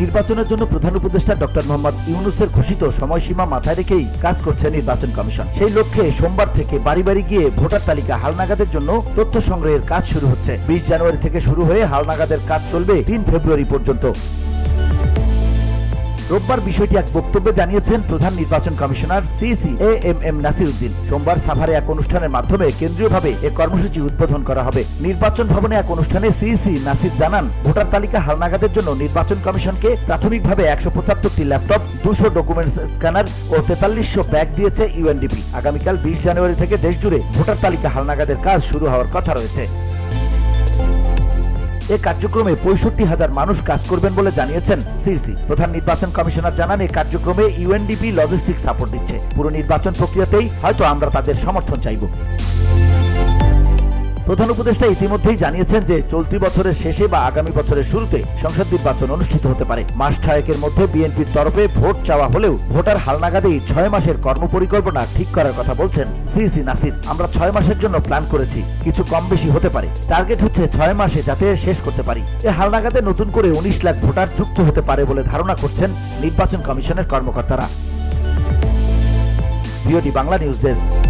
নির্বাচনের জন্য প্রধান উপদেষ্টা ডক্টর মোহাম্মদ ইউনুসের ঘোষিত সময়সীমা মাথায় রেখেই কাজ করছে নির্বাচন কমিশন। সেই লক্ষ্যে সোমবার থেকে বাড়ি বাড়ি গিয়ে ভোটার তালিকা হালনাগাদের জন্য তথ্য সংগ্রহের কাজ শুরু হচ্ছে। বিশ জানুয়ারি থেকে শুরু হয়ে হালনাগাদের কাজ চলবে তিন ফেব্রুয়ারি পর্যন্ত। রোববার বিষয়টি এক বক্তব্যে জানিয়েছেন প্রধান নির্বাচন commissioner CC A M M Nasir Uddin সোমবার সাভারে এক অনুষ্ঠানের মাধ্যমে কেন্দ্রীয়ভাবে এ কর্মসূচি উদ্বোধন করা হবে। নির্বাচন ভবনে এক অনুষ্ঠানে সিসি নাসির জানান, ভোটার তালিকা হালনাগাদের জন্য নির্বাচন কমিশনকে প্রাথমিকভাবে একশো পঁচাত্তরটি ল্যাপটপ, দুশো ডকুমেন্টস স্ক্যানার ও তেতাল্লিশশো ব্যাগ দিয়েছে ইউএনডিপি আগামীকাল বিশ জানুয়ারি থেকে দেশজুড়ে ভোটার তালিকা হালনাগাদের কাজ শুরু হওয়ার কথা রয়েছে। এ কার্যক্রমে পঁয়ষট্টি হাজার মানুষ কাজ করবেন বলে জানিয়েছেন সিসি প্রধান নির্বাচন কমিশনার জানান এই কার্যক্রমে ইউএনডিপি লজিস্টিক সাপোর্ট দিচ্ছে। পুরো নির্বাচন প্রক্রিয়াতেই হয়তো আমরা তাদের সমর্থন চাইব। প্রধান উপদেষ্টা ইতিমধ্যেই জানিয়েছেন যে চলতি বছরের শেষে বা আগামী বছরের শুরুতে সংসদ নির্বাচন অনুষ্ঠিত হতে পারে। মাস ছয়েকের মধ্যে বিএনপির তরফে ভোট চাওয়া হলেও ভোটার হালনাগাদেই ছয় মাসের কর্মপরিকল্পনা ঠিক করার কথা বলছেন সিসি নাসির। আমরা ছয় মাসের জন্য প্ল্যান করেছি, কিছু কম বেশি হতে পারে। টার্গেট হচ্ছে ছয় মাসে যাতে শেষ করতে পারি। এ হালনাগাদে নতুন করে উনিশ লাখ ভোটার যুক্ত হতে পারে বলে ধারণা করছেন নির্বাচন কমিশনের কর্মকর্তারা। Bangla news desk.